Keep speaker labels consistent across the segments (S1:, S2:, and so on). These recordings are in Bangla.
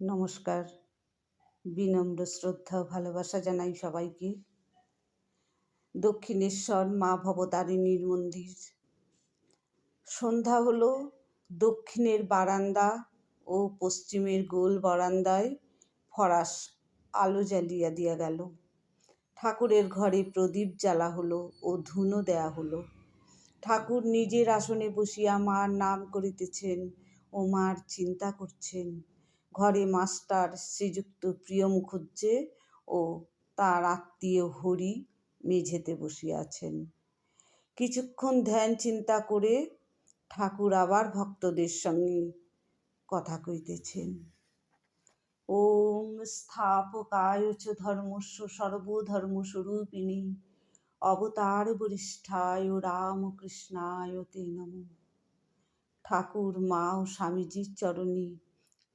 S1: নমস্কার। বিনম্র শ্রদ্ধা ভালোবাসা জানাই সবাইকে। দক্ষিণেশ্বর মা ভবতারিণীর মন্দির। সন্ধ্যা হলো দক্ষিণের বারান্দা ও পশ্চিমের গোল বারান্দায় ফরাস আলো জ্বালিয়া দিয়া গেল। ঠাকুরের ঘরে প্রদীপ জ্বালা হলো ও ধুনো দেয়া হলো। ঠাকুর নিজের আসনে বসিয়া মার নাম করিতেছেন ও মার চিন্তা করছেন। ঘরে মাস্টার শ্রীযুক্ত প্রিয় মুখুজ্জে ও তার আত্মীয় হরি মেঝেতে বসিয়াছেন কিছুক্ষণ ধ্যান চিন্তা করে ঠাকুর আবার ভক্তদের সঙ্গে কথা কইতেছেন। ওম স্থাপকায় চ ধর্মস্ব সর্বধর্মস্বরূপিণী অবতার বরিষ্ঠায় রামকৃষ্ণায় তে নম। ঠাকুর মা ও স্বামীজির চরণী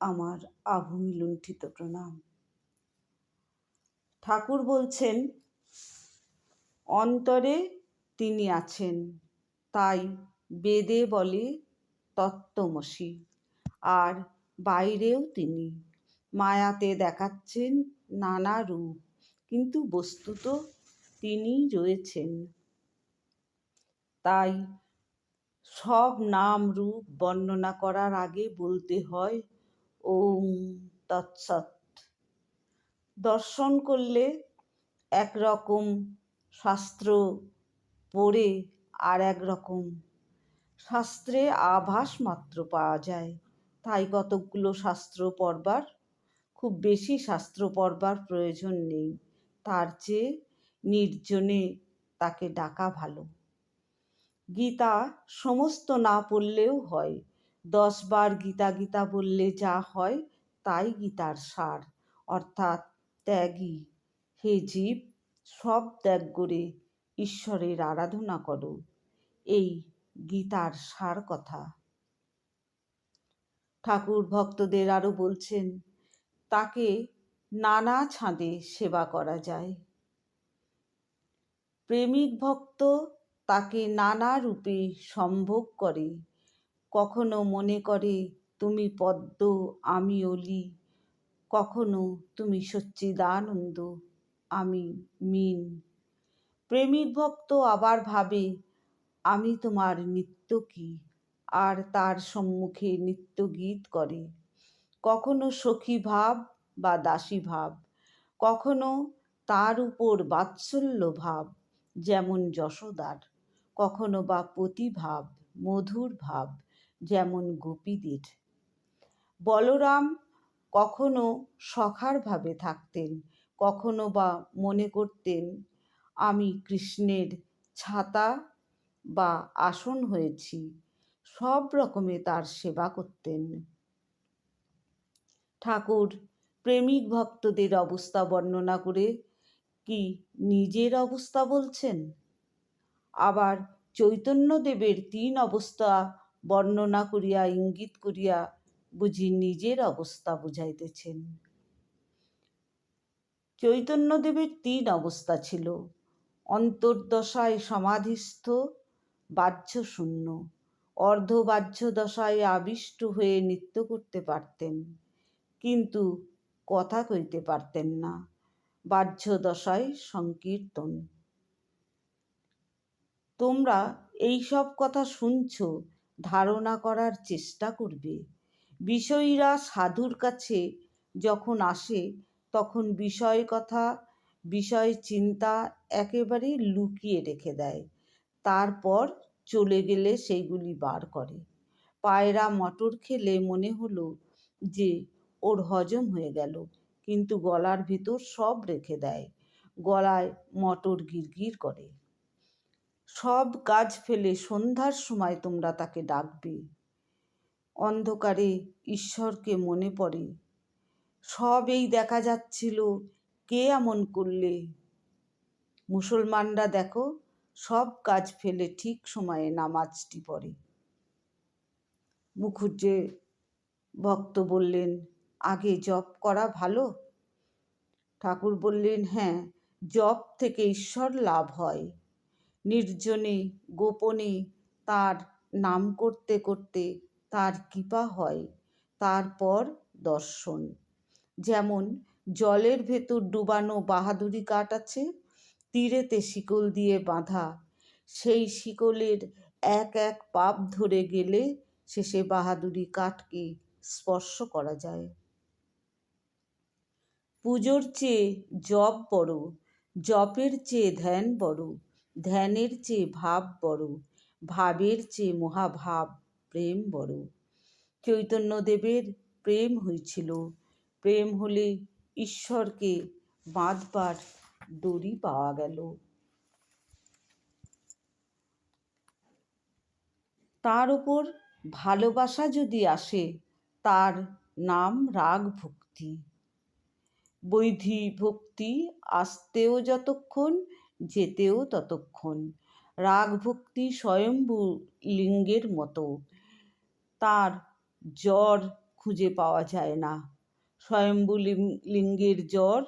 S1: আমার আভূমি লুণ্ঠিত প্রণাম। ঠাকুর বলছেন, অন্তরে তিনি আছেন, তাই বেদে বলে তত্ত্বমসি, আর বাইরেও তিনি। মায়াতে দেখাচ্ছেন নানা রূপ, কিন্তু বস্তুত তিনি রয়েছেন। তাই সব নাম রূপ বর্ণনা করার আগে বলতে হয় ওম তৎসৎ। দর্শন করলে একরকম শাস্ত্র পড়ে আর এক রকম শাস্ত্রে আভাস মাত্র পাওয়া যায়। তাই কতকগুলো শাস্ত্র পড়বার, খুব বেশি শাস্ত্র পড়বার প্রয়োজন নেই। তার চেয়ে নির্জনে তাকে ডাকা ভালো। গীতা সমস্ত না পড়লেও হয়। দশবার গীতা গীতা বললে যা হয় তাই গীতার সার। অর্থাৎ ত্যাগী, হে জীব, সব ত্যাগ করে ঈশ্বরের আরাধনা করো। এই গীতার সার কথা। ঠাকুর ভক্তদের আরও বলছেন, তাকে নানা ছাঁদে সেবা করা যায়। প্রেমিক ভক্ত তাকে নানা রূপে সম্ভোগ করে। কখনো মনে করে, তুমি পদ্ম, আমি অলি। কখনো তুমি সচ্চিদানন্দ, আমি মিন। প্রেমিক ভক্ত আবার ভাবে, আমি তোমার নিত্য কি? আর তার সম্মুখে নিত্য গীত করে। কখনো সখী ভাব বা দাসী ভাব, কখনো তার উপর বাৎসল্য ভাব, যেমন যশোদার। কখনো বা প্রতিভাব, মধুর ভাব যেমন গোপীদের। বলরাম কখনো সখার ভাবে থাকতেন, কখনো বা মনে করতেন, আমি কৃষ্ণের ছাতা বা আসন হয়েছি, সব রকমে তার সেবা করতেন। ঠাকুর প্রেমিক ভক্তদের অবস্থা বর্ণনা করে কি নিজের অবস্থা বলছেন? আবার চৈতন্যদেবের তিন অবস্থা বর্ণনা করিয়া, ইঙ্গিত করিয়া বুঝি নিজের অবস্থা বুঝাইতেছেন। চৈতন্যদেবের তিন অবস্থা ছিল। অন্তর্দশায় সমাধিস্থ বাহ্য শূন্য অর্ধবাহ্য দশায় আবিষ্ট হয়ে নৃত্য করতে পারতেন, কিন্তু কথা কইতে পারতেন না। বাহ্য দশায় সংকীর্তন। তোমরা এই সব কথা শুনছ ধারণা করার চেষ্টা করবে। বিষয়ীরা সাধুর কাছে যখন আসে, তখন বিষয় কথা বিষয় চিন্তা একেবারে লুকিয়ে রেখে দেয়। তারপর চলে গেলে সেইগুলি বার করে। পায়রা মটর খেলে মনে হলো যে, ওর হজম হয়ে গেল, কিন্তু গলার ভিতর সব রেখে দেয়। গলায় মটর গিরগির করে। সব কাজ ফেলে সন্ধ্যার সময় তোমরা তাকে ডাকবে। অন্ধকারে ঈশ্বরকে মনে পড়ে, সব এই দেখা যাচ্ছিল, কে এমন করলে? মুসলমানরা দেখো, সব কাজ ফেলে ঠিক সময়ে নামাজটি পড়ে। মুখুজ্জে ভক্ত বললেন, আগে জপ করা ভালো? ঠাকুর বললেন হ্যাঁ জপ থেকে ঈশ্বর লাভ হয়। নির্জনে, গোপনে তার নাম করতে করতে তার কৃপা হয়, তারপর দর্শন। যেমন জলের ভেতর ডুবানো বাহাদুরি কাঠ আছে, তীরেতে শিকল দিয়ে বাঁধা। সেই শিকলের এক এক পাপ ধরে গেলে শেষে বাহাদুরি কাঠকে স্পর্শ করা যায়। পুজোর চেয়ে জপ বড় জপের চেয়ে ধ্যান বড় ধ্যানের চেয়ে ভাব বড়, ভাবের চেয়ে মহাভাব প্রেম বড়। চৈতন্যদেবের প্রেম হয়েছিল প্রেম হলে ঈশ্বরকে বাঁধবার দড়ি পাওয়া গেল। তার ওপর ভালোবাসা যদি আসে, তার নাম রাগ ভক্তি। বৈধি ভক্তি আসতেও যতক্ষণ যেতেও ততক্ষণ। রাগ ভক্তি স্বয়ম্ভু লিঙ্গের মতো। তার জ্বর খুঁজে পাওয়া যায় না। স্বয়ম্ভু লিঙ্গের জ্বর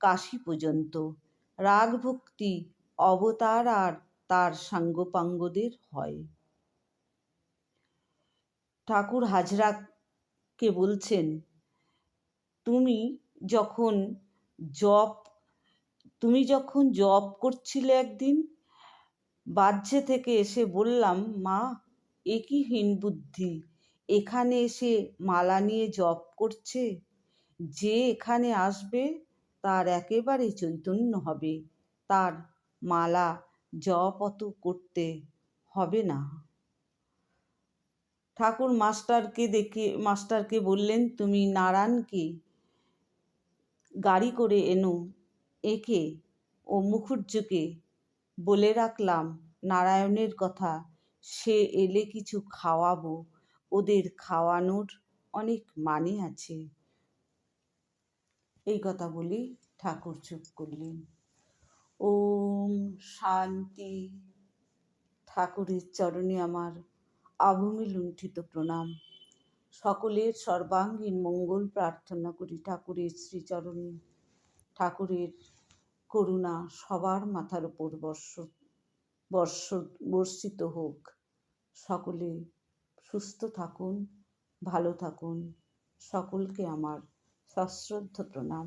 S1: কাশি পর্যন্ত। রাগ ভক্তি অবতার আর তার সাঙ্গপাঙ্গদের হয়। ঠাকুর হাজরাকে বলছেন, তুমি যখন জপ তুমি যখন জব করছিলে একদিন বাহ্যে থেকে এসে বললাম, মা, এ কি হীন বুদ্ধি। এখানে এসে মালা নিয়ে জব করছে। যে এখানে আসবে, তার একেবারে চৈতন্য হবে। তার মালা জপ অত করতে হবে না। ঠাকুর মাস্টারকে দেখে, মাস্টারকে বললেন, তুমি নারায়ণকে গাড়ি করে এনো। একে ও মুখুজ্জকে বলে রাখলাম, নারায়ণের কথা, সে এলে কিছু খাওয়াবো, ওদের খাওয়ানোর অনেক মানে আছে এই কথা বলি ঠাকুর চুপ করলেন। ওম শান্তি, ঠাকুরের চরণে আমার আভূমি লুণ্ঠিত প্রণাম। সকলের সর্বাঙ্গীন মঙ্গল প্রার্থনা করি ঠাকুরের শ্রীচরণে। ঠাকুরের করুণা সবার মাথার উপর বর্ষ বর্ষ, বর্ষিত হোক। সকলে সুস্থ থাকুন, ভালো থাকুন। সকলকে আমার সশ্রদ্ধ প্রণাম।